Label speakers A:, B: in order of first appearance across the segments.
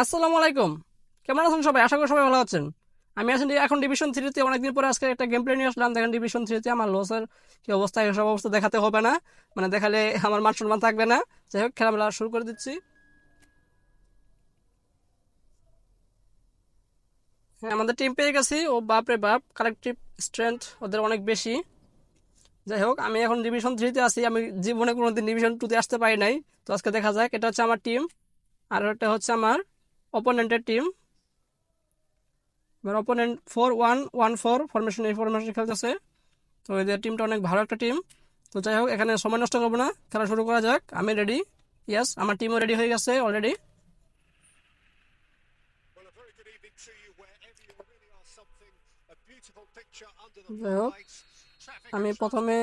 A: আসসালামু আলাইকুম। কেমন আছেন সবাই? আশা করি সবাই ভালো আছেন। আমি আছি এখন ডিভিশন থ্রিতে অনেকদিন পরে আজকে একটা গেম প্লে নিয়ে আসলাম। দেখেন ডিভিশন থ্রিতে আমার লসের কি অবস্থা? এসব অবস্থা দেখাতে হবে না। মানে দেখালে আমার মান সম্মান থাকবে না। যাই হোক, খেলামেলা শুরু করে দিচ্ছি। হ্যাঁ আমাদের টিম পেয়ে গেছি। ও বাপ রে বাপ কালেকটিভ স্ট্রেংথ ওদের অনেক বেশি। যাই হোক, আমি এখন ডিভিশন থ্রিতে আছি। আমি জীবনে কোনোদিন ডিভিশন টুতে আসতে পারি নাই। তো আজকে দেখা যাক, এটা হচ্ছে আমার টিম আর একটা হচ্ছে আমার অপোনেন্টের টিম এবার opponent four one one four formation এই ফরমেশন খেলতেছে। তো এদের টিমটা অনেক ভালো একটা টিম তো যাই হোক, এখানে সময় নষ্ট করব না। খেলা শুরু করা যাক। আমি রেডি ইয়াস আমার টিমও রেডি হয়ে গেছে অলরেডি যাই হোক, আমি প্রথমে.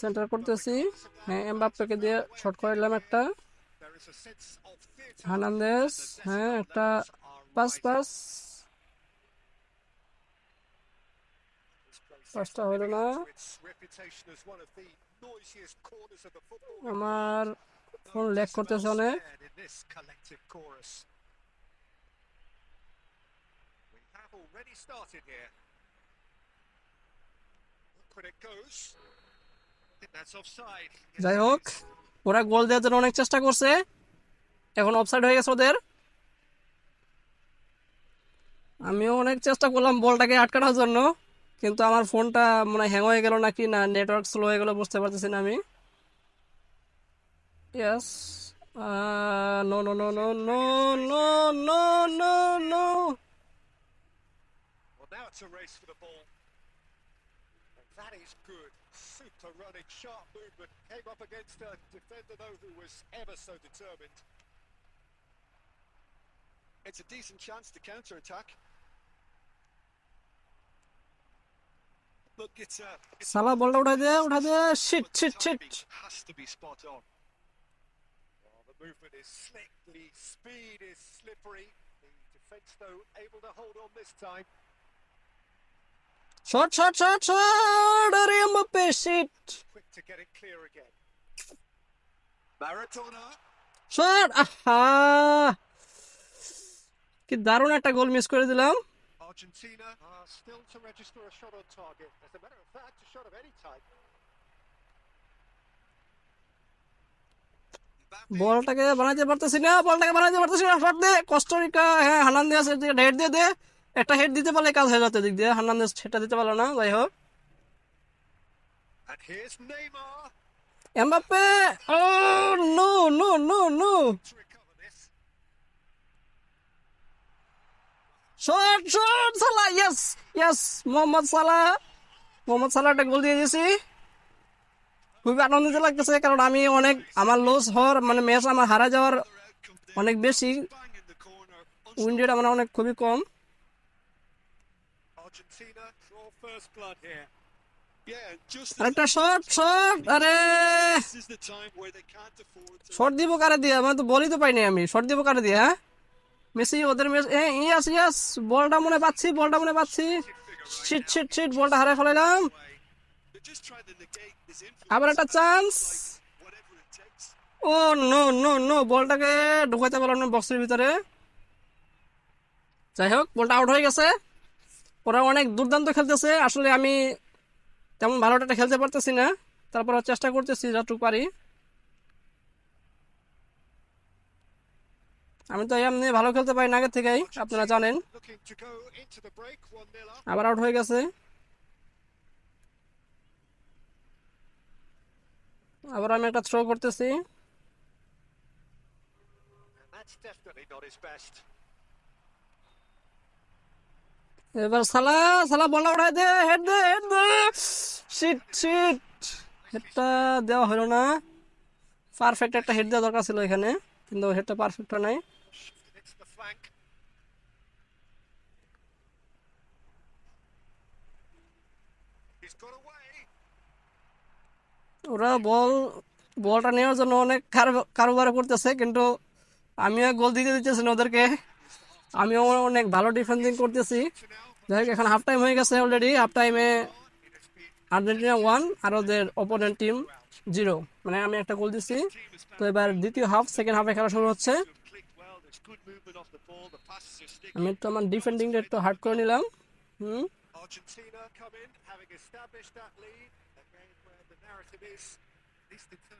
A: সেন্টার করতেছি। হ্যাঁ এমবাপ্পেকে দিয়ে শর্ট করে দিলাম একটা। হার্নান্দেস হ্যাঁ একটা পাস পাস পাসটা হলো না। আমার ফোন ল্যাক করতেছে অনেক।
B: already started here.
A: যাই হোক, ওরা গোল দেওয়ার জন্য অনেক চেষ্টা করছে। এখন অফসাইড হয়ে গেছে ওদের। আমিও অনেক চেষ্টা করলাম বলটাকে আটকানোর জন্য, কিন্তু আমার ফোনটা মানে হ্যাং হয়ে গেল নাকি না নেটওয়ার্ক স্লো হয়ে গেল বুঝতে পারতেছি না আমি। Yes no no no no no no no
B: no no It's a decent chance to counter attack. Look, it's a. It's
A: সালা বলটা উঠাই দে উঠাই দে shit
B: but the
A: shit shit
B: timing has to be spot on. Well, the movement is slick, the speed is slippery. The defence, though, able to hold on this time.
A: Shot shot shot shot আরে Mbappe shit
B: quick to get it clear again. Maradona.
A: Shot আহা কি দারুণ একটা goal miss করে দিলাম।
B: Argentina are still to register a shot on target. As a matter of fact, a shot of any type.
A: বলটাকে বানাইতে পারতেছি না বলটাকে বানাইতে পারতেছি না। শট দে কস্টারিকা হ্যাঁ হার্নান্দেস হেড দিয়ে দে। একটা হেড দিতে পারলে কাজ হয়ে যেত দিক দিয়ে। সেটা দিতে পারল না যাই হোক। এমবাপ্পে ও no
B: no no no.
A: Shot shot Salah yes yes Mohamed Salah. Mohamed Salah একটা গোল দিয়ে দিয়েছি। খুবই আনন্দিত লাগতেছে কারণ আমি অনেক আমার লস হওয়ার মানে ম্যাচ আমার হারা যাওয়ার অনেক বেশি। উইন্ডেড আমার অনেক খুবই কম। আরেকটা শট শট আরে দিব কারে দিয়ে? আমার তো বলই তো পাইনি আমি। শর্ট দিব কারে দিয়ে হ্যাঁ? মেসি, ওদের ইয়াস ইয়াস বলটা মনে পাচ্ছি, বলটা মনে পাচ্ছি। শিট শিট শিট বলটা হারাই ফেলাইলাম. আবার একটা চান্স. ও নো নো নো বলটাকে ঢুকাইতে পারলাম না বক্সের ভিতরে। যাই হোক, বলটা আউট হয়ে গেছে। ওরা অনেক দুর্দান্ত খেলতেছে। আসলে আমি তেমন ভালোটা খেলতে পারতেছি না। তারপর চেষ্টা করতেছি যতটুকু পারি। আমি তো এমনি ভালো খেলতে পারি না আগে থেকেই আপনারা জানেন।
B: Looking to go into the break, 1 0 up.
A: আবার আউট হয়ে গেছে। আবার আমি একটা থ্রো করতেছি. এবার সালা সালা বলটা উঠাই দে হেড দে হেড দে। শিট শিট হেডটা দেওয়া হলো না। পারফেক্ট একটা হেড দেওয়া দরকার ছিল এখানে কিন্তু হেডটা পারফেক্ট নাই।
B: It's the flank. He's got away.
A: ওরা বল, বলটা নেওয়ার জন্য অনেক কারোবার করতেছে, কিন্তু আমিও গোল দিতে দিতেছি না ওদেরকে। আমিও অনেক ভালো ডিফেন্সিং করতেছি। যাই হোক, এখন হাফ টাইম হয়ে গেছে অলরেডি হাফ টাইমে আর্জেন্টিনা ওয়ান আর ওদের অপোনেন্ট টিম জিরো মানে আমি একটা গোল দিচ্ছি তো এবার দ্বিতীয় হাফ সেকেন্ড হাফে খেলা শুরু হচ্ছে। আমি তো আমার ডিফেন্ডিং এর তো হার্ড করে নিলাম। হুম?
B: আর্জেন্টিনা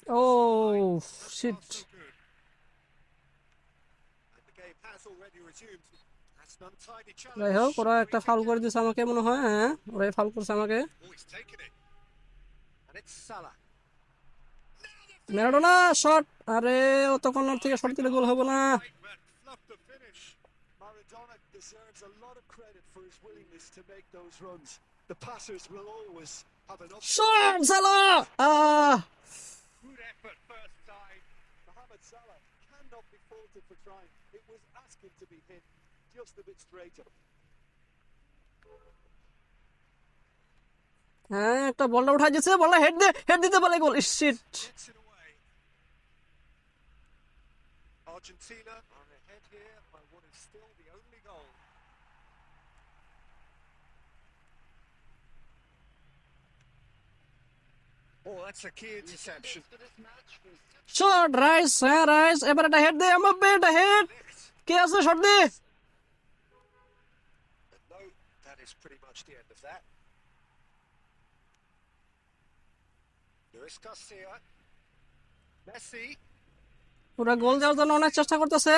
B: oh,
A: যাই হোক ওরা একটা ফাল করে দিচ্ছে আমাকে মনে হয় হ্যাঁ? ওরাই ফাল করছে আমাকে। মেরাডোনা শট আরে অতক্ষণ থেকে শট দিলে গোল হবে না।
C: Maradona deserves a lot of credit for his willingness to make those runs. The passers will always have an up.
A: Shot সালা ah
B: Good effort first time.
C: Mohamed Salah cannot be faulted for trying. It was asking to be hit just a bit straighter.
A: হ্যাঁ একটা বলটা উঠাই দিয়েছে বলটা head দে head দিতে পারে goal shit
B: Gets it away. Argentina are ahead here by what is still the only goal. Oh, that's a key interception.
A: Shot Rice হ্যাঁ রাইস এবার একটা হেড দে আমার একটা হেড কে আছে শট দে
B: And no, that is pretty much the end of that. Luis Garcia. Messi.
A: ওরা গোল দেওয়ার জন্য অনেক চেষ্টা করতেছে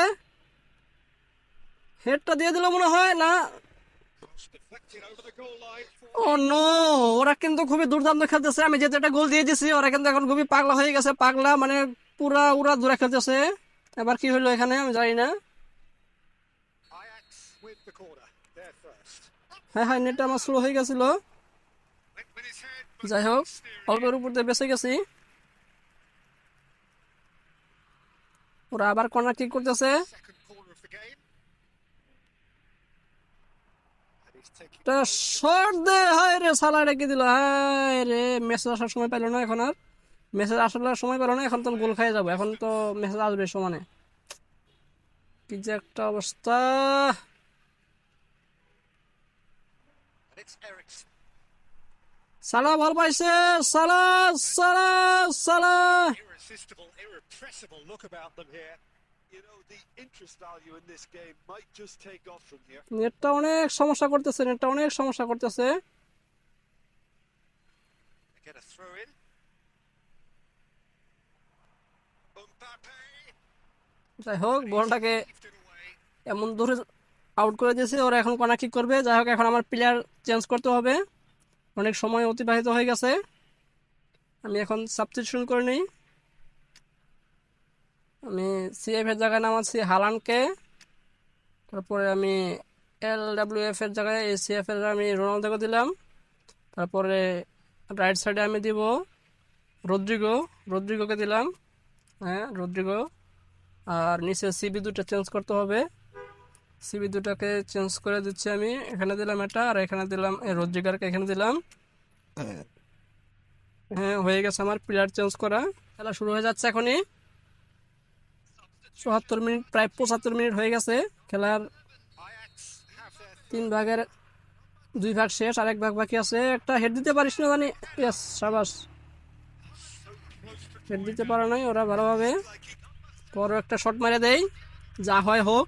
A: হেডটা দিয়ে দিল মনে হয়, না? ও নো ওরা কিন্তু খুবই দুর্দান্ত খেলতেছে। আমি যেহেতু একটা গোল দিয়ে দিছি, ওরা কিন্তু এখন খুবই পাগলা হয়ে গেছে। পাগলা মানে পুরা উড়া দূরে খেলতেছে। এবার কি হলো এখানে, আমি জানি না. হ্যাঁ হ্যাঁ নেটটা আমার স্লো হয়ে গেছিল। যাই হোক, অল্পের উপর দিয়ে বেঁচে গেছি। ওরা আবার কর্নার কিক করতেছে
B: second corner of the game. And he's taking
A: একটা শর্ট দে, হায় রে সালা রেখে দিল, হায় রে মেসেজ আসার সময় পেল না এখন আর। মেসেজ আসার সময় পেল না, এখন তো গোল খাই যাব, এখন তো মেসেজ আসবে সমানে। কি যে একটা অবস্থা। সালা বল পাইছে সালা সালা সালা যাই হোক বলটাকে এমন দূরে আউট করে দিয়েছে ওরা এখন কনা কিক করবে। যাই হোক এখন আমার প্লেয়ার চেঞ্জ করতে হবে। অনেক সময় অতিবাহিত হয়ে গেছে। আমি এখন সাবস্টিটিউশন করে নিই। আমি সিএফ এর জায়গায় নামাচ্ছি হালানকে। তারপরে আমি এল ডাব্লিউ এফ এর জায়গায় এই সিএফ এর আমি রোনালদোকে দিলাম। তারপরে রাইট সাইডে আমি দিব রদ্রিগো। রদ্রিগোকে দিলাম। হ্যাঁ রদ্রিগো। আর নিচে সিবি দুটো চেঞ্জ করতে হবে। সিবি দুটাকে চেঞ্জ করে দিচ্ছি আমি। এখানে দিলাম এটা আর এখানে দিলাম এই রোজিগারকে এখানে দিলাম। হ্যাঁ। হয়ে গেছে আমার প্লেয়ার চেঞ্জ করা। খেলা শুরু হয়ে যাচ্ছে এখনই। চুয়াত্তর মিনিট, প্রায় পঁচাত্তর মিনিট হয়ে গেছে খেলার। তিন ভাগের দুই ভাগ শেষ আর এক ভাগ বাকি আছে। একটা হেড দিতে পারিস না জানি? ইয়েস সাবাস। হেড দিতে পারে নাই ওরা ভালোভাবে। পরও একটা শট মেরে দেয় যা হয় হোক।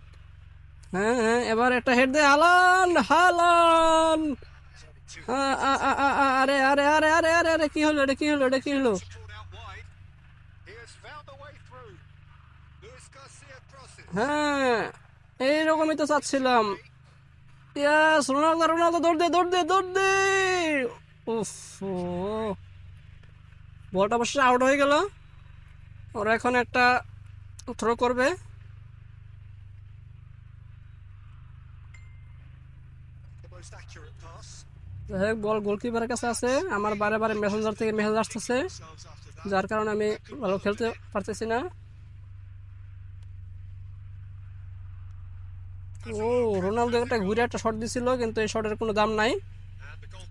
A: হ্যাঁ হ্যাঁ এবার একটা হেড দে হালান হালান আরে আরে আরে আরে আরে আরে, কি হলো, এটা কি হলো, এটা কি হলো? হ্যাঁ এইরকমই তো চাচ্ছিলাম। ইয়াস, রোনালদো রোনালদো, দৌড় দে দৌড় দে দৌড় দে। উফ বলটা অবশ্য আউট হয়ে গেল। ওরা এখন একটা থ্রো করবে. যাই বল গোলকিপারের কাছে আছে। আমার বারে বারে মেসেঞ্জার থেকে মেসেজ আসতেছে. যার কারণে আমি ভালো খেলতে পারতেছি না। ও, রোনালদো একটা ঘুরে একটা শট দিছিল, কিন্তু এই শটের কোনো দাম নাই।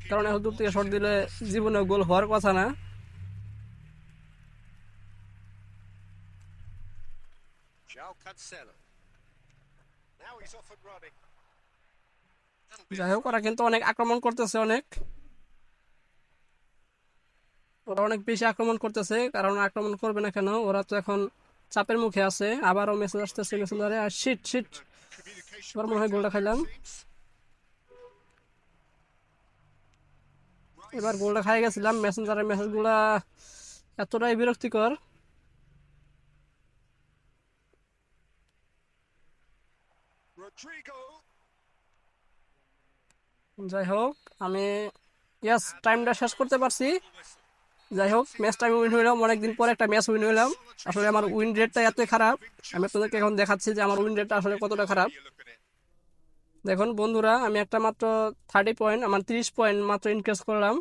A: কারণ এত দূর থেকে শট দিলে জীবনে গোল হওয়ার কথা না। যাই হোক, ওরা কিন্তু অনেক আক্রমণ করতেছে অনেক। ওরা অনেক বেশি আক্রমণ করতেছে, কারণ আক্রমণ করবে না কেন? ওরা তো এখন চাপের মুখে আছে। আবারও মেসেজ আসতেছে মেসেঞ্জারে আর শিট শিট এবার মনে হয় গোলটা খাইলাম? এবার গোলটা খাই গেছিলাম, মেসেঞ্জারের মেসেজগুলা এতটাই বিরক্তিকর। যাই হোক, আমি ইয়াস টাইমটা শেষ করতে পারছি। যাই হোক ম্যাচটা আমি উইন হইলাম, অনেকদিন পরে একটা ম্যাচ উইন হইলাম। আসলে আমার উইন রেটটা এতই খারাপ। আমি আপনাদেরকে এখন দেখাচ্ছি যে আমার উইন রেটটা আসলে কতটা খারাপ. দেখুন বন্ধুরা, আমি একটা মাত্র থার্টি পয়েন্ট আমার তিরিশ পয়েন্ট মাত্র ইনক্রিজ করলাম।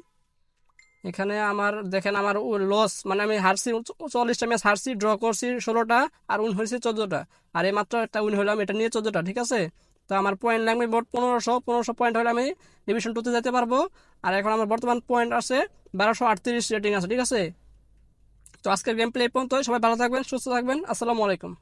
A: এখানে আমার, দেখেন আমার লস মানে আমি হারছি, চল্লিশটা ম্যাচ হারছি ড্র করছি ষোলোটা আর উইন হয়েছে চোদ্দোটা। আর এই মাত্র একটা উইন হলাম এটা নিয়ে চোদ্দোটা, ঠিক আছে? তো আমার পয়েন্ট লাগবে মোট পনেরোশো পনেরোশো পয়েন্ট হলে আমি ডিভিশন টুতে যেতে পারব। আর এখন আমার বর্তমান পয়েন্ট আছে বারোশো আটত্রিশ রেটিং আছে, ঠিক আছে? তো আজকের গেম প্লে পর্যন্ত সবাই ভালো থাকবেন, সুস্থ থাকবেন, আসসালামু আলাইকুম।